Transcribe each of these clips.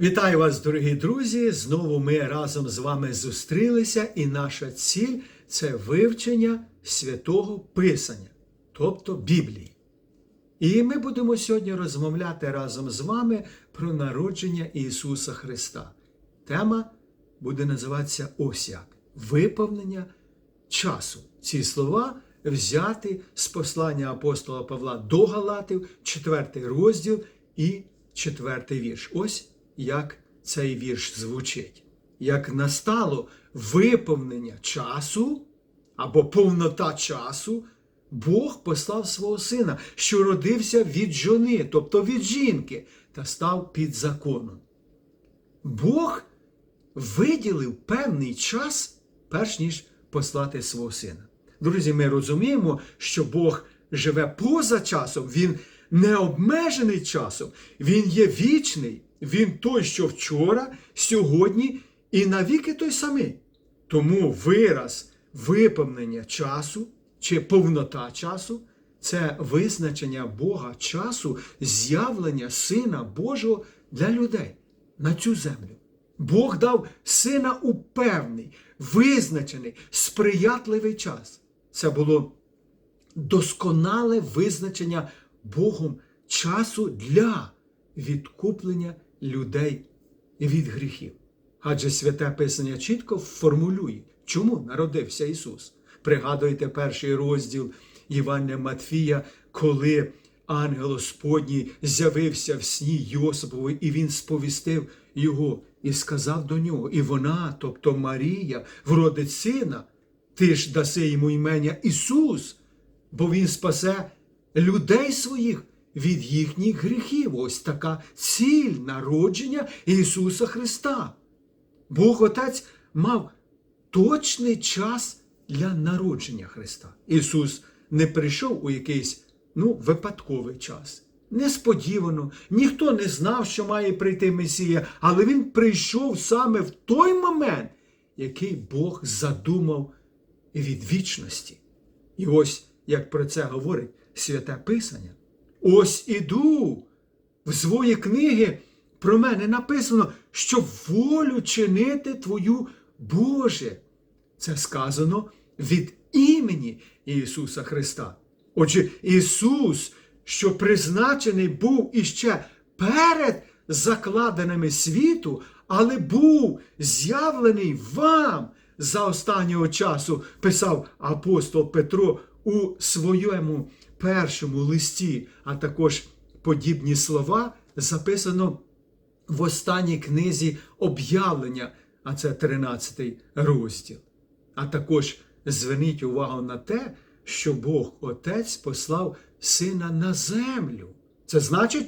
Вітаю вас, дорогі друзі! Знову ми разом з вами зустрілися, і наша ціль це вивчення святого Писання, тобто Біблії. І ми будемо сьогодні розмовляти разом з вами про народження Ісуса Христа. Тема буде називатися ось як виповнення часу. Ці слова взяти з послання апостола Павла до Галатів, 4 розділ і 4 вірш. Ось як цей вірш звучить. Як настало виповнення часу або повнота часу, Бог послав свого сина, що родився від жони, тобто від жінки, та став під законом. Бог виділив певний час, перш ніж послати свого сина. Друзі, ми розуміємо, що Бог живе поза часом, Він не обмежений часом, Він є вічний, Він той, що вчора, сьогодні і навіки той самий. Тому вираз виповнення часу чи повнота часу це визначення Бога часу з'явлення Сина Божого для людей на цю землю. Бог дав сина у певний, визначений, сприятливий час. Це було досконале визначення Богом часу для відкуплення людей від гріхів. Адже святе Писання чітко формулює, чому народився Ісус. Пригадуйте перший розділ Івана Матфія, коли ангел Господній з'явився в сні Йосипові, і він сповістив його і сказав до нього: І вона, тобто Марія, вродить сина, ти ж даси йому імення Ісус, бо Він спасе людей своїх від їхніх гріхів. Ось така ціль народження Ісуса Христа. Бог Отець мав точний час для народження Христа. Ісус не прийшов у якийсь ну, випадковий час. Несподівано, ніхто не знав, що має прийти Месія, але Він прийшов саме в той момент, який Бог задумав від вічності. І ось як про це говорить Святе Писання. Ось іду в свої книги про мене написано, що волю чинити Твою Боже. Це сказано від імені Ісуса Христа. Отже, Ісус, що призначений був іще перед закладеними світу, але був з'явлений вам за останнього часу, писав апостол Петро у своєму першому листі, а також подібні слова записано в останній книзі об'явлення, а це 13 розділ. А також зверніть увагу на те, що Бог Отець послав Сина на землю. Це значить,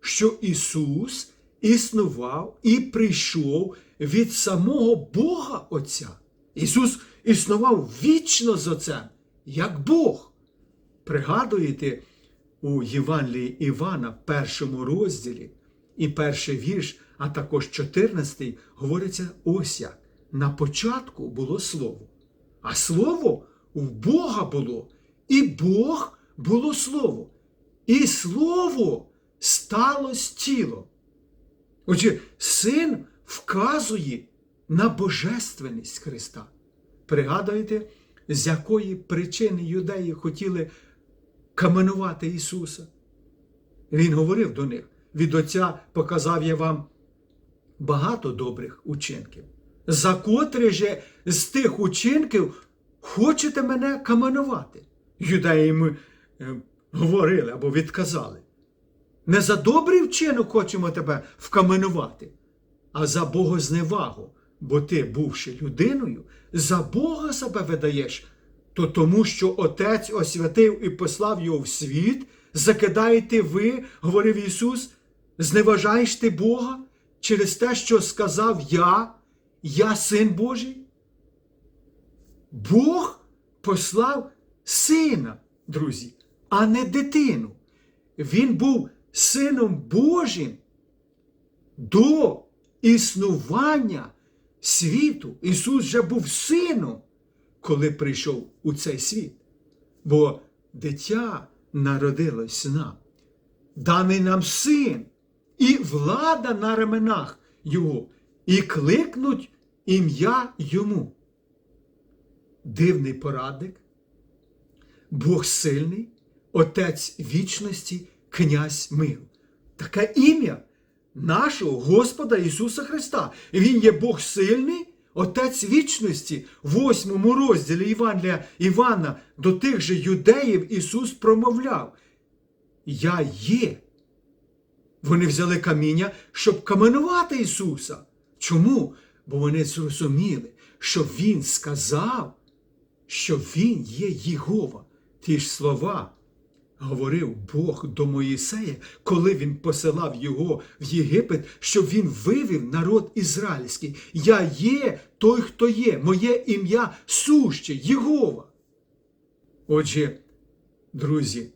що Ісус існував і прийшов від самого Бога Отця. Ісус існував вічно з Отцем, як Бог. Пригадуєте у Євангелії Івана, першому розділі, і перший вірш, а також 14, говориться ось як. На початку було Слово, а Слово в Бога було, і Бог було Слово. І Слово сталося тілом. Отже, син вказує на божественність Христа. Пригадуєте, з якої причини юдеї хотіли каменувати Ісуса? Він говорив до них: від Отця показав я вам багато добрих учинків. За котрі же з тих учинків хочете мене каменувати? Юдеї йому е, говорили або відказали. Не за добрий вчинок хочемо тебе вкаменувати, а за богозневагу, бо ти, бувши людиною, за Бога себе видаєш, то тому, що Отець освятив і послав його в світ, закидаєте ви, говорив Ісус, зневажаєш ти Бога через те, що сказав Я, я син Божий? Бог послав сина, друзі, а не дитину. Він був Сином Божим до існування світу. Ісус вже був сином, коли прийшов у цей світ. Бо дитя народилось нам, даний нам син, і влада на ременах його і кликнуть ім'я йому. Дивний порадник, Бог сильний, Отець вічності, Князь миру. Таке ім'я нашого Господа Ісуса Христа. Він є Бог сильний, Отець вічності, в восьмому розділі Євангелія Івана до тих же юдеїв Ісус промовляв. Я є. Вони взяли каміння, щоб каменувати Ісуса. Чому? Бо вони зрозуміли, що Він сказав, що Він є Єгова. Ті ж слова говорив Бог до Моїсея, коли він посилав його в Єгипет, щоб він вивів народ ізраїльський. Я є той, хто є, моє ім'я суще, Єгова. Отже, друзі,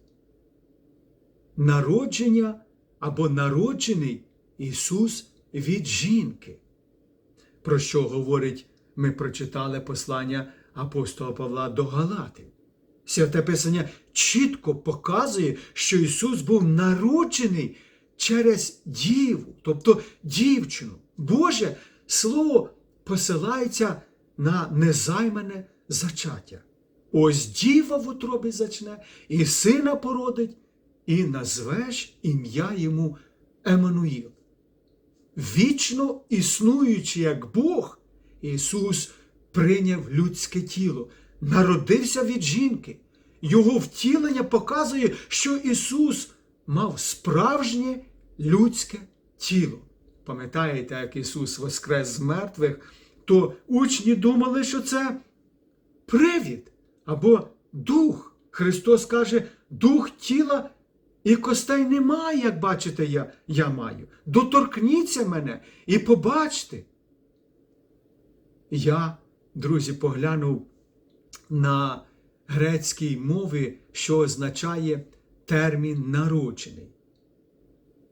народження або народжений Ісус від жінки. Про що говорить, ми прочитали послання апостола Павла до Галатів. Святе Писання чітко показує, що Ісус був народжений через діву, тобто дівчину. Боже Слово посилається на незаймане зачаття. Ось діва в утробі зачне, і сина породить, і назвеш ім'я йому Еммануїл. Вічно існуючи як Бог, Ісус прийняв людське тіло, народився від жінки. Його втілення показує, що Ісус мав справжнє людське тіло. Пам'ятаєте, як Ісус воскрес з мертвих, то учні думали, що це привід або дух. Христос каже, дух тіла і костей немає, як бачите, я, я маю. Доторкніться мене і побачте. Я, друзі, поглянув на грецькій мові, що означає термін народжений.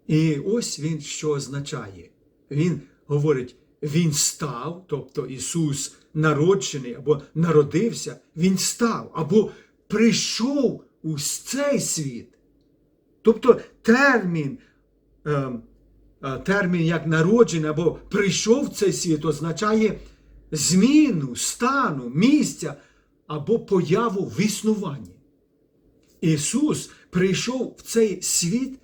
І ось він що означає. Він говорить, Він став, тобто Ісус народжений або народився, Він став або прийшов у цей світ. Тобто термін, е, е, термін як народжений або прийшов в цей світ означає зміну стану, місця або появу в існуванні. Ісус прийшов в цей світ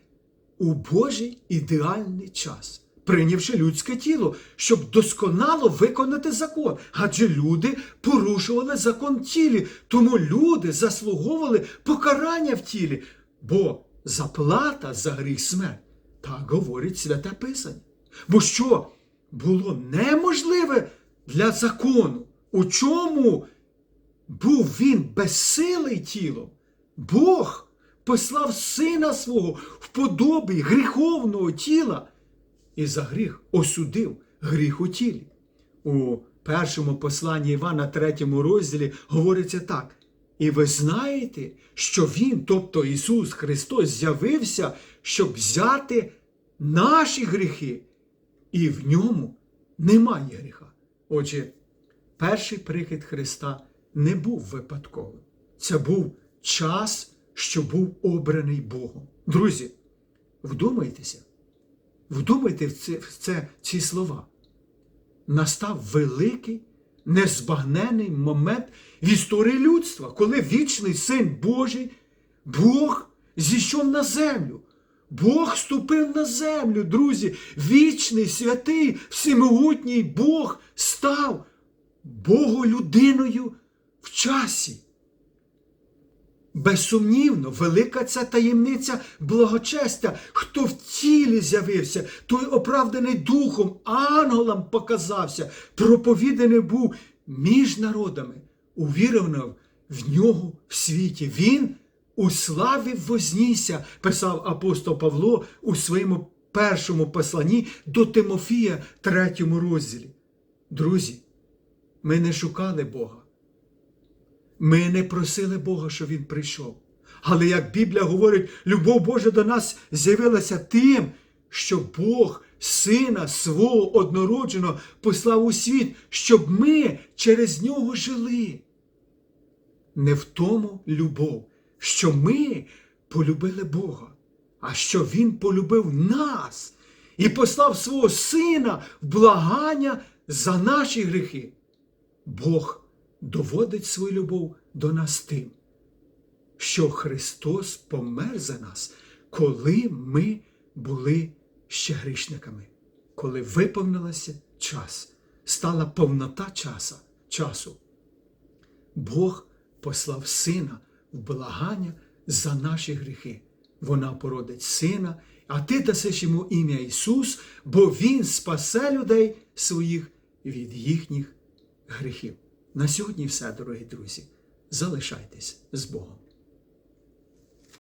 у Божий ідеальний час, прийнявши людське тіло, щоб досконало виконати закон. Адже люди порушували закон тілі, тому люди заслуговували покарання в тілі, бо заплата за гріх смерть. Так говорить святе Писання. Бо що було неможливе для закону? У чому був він безсилий тілом? Бог послав сина свого в подобі гріховного тіла і за гріх осудив гріх у тілі. У першому посланні Івана, третьому розділі, говориться так. І ви знаєте, що Він, тобто Ісус Христос, з'явився, щоб взяти наші гріхи, і в ньому немає гріха. Отже, перший прихід Христа не був випадковим. Це був час, що був обраний Богом. Друзі, вдумайтеся, вдумайте в це, в це ці слова. Настав великий, незбагнений момент в історії людства, коли вічний син Божий, Бог зійшов на землю. Бог ступив на землю, друзі, вічний, святий, всемогутній Бог став Боголюдиною в часі. Безсумнівно, велика ця таємниця благочестя, хто в тілі з'явився, той оправданий духом, ангелам показався, проповіданий був між народами, увірено в нього в світі. Він у славі вознісся, писав апостол Павло у своєму першому посланні до Тимофія, третьому розділі. Друзі, ми не шукали Бога. Ми не просили Бога, щоб Він прийшов. Але як Біблія говорить, любов Божа до нас з'явилася тим, що Бог Сина свого однородженого послав у світ, щоб ми через нього жили. Не в тому любов, що ми полюбили Бога, а що Він полюбив нас і послав свого Сина в благання за наші гріхи. Бог доводить свою любов до нас тим, що Христос помер за нас, коли ми були ще грішниками, коли виповнилося час, стала повнота часа, часу. Бог послав Сина в благання за наші гріхи. Вона породить сина, а ти дасиш йому ім'я Ісус, бо Він спасе людей своїх від їхніх гріхів. На сьогодні все, дорогі друзі. Залишайтесь з Богом.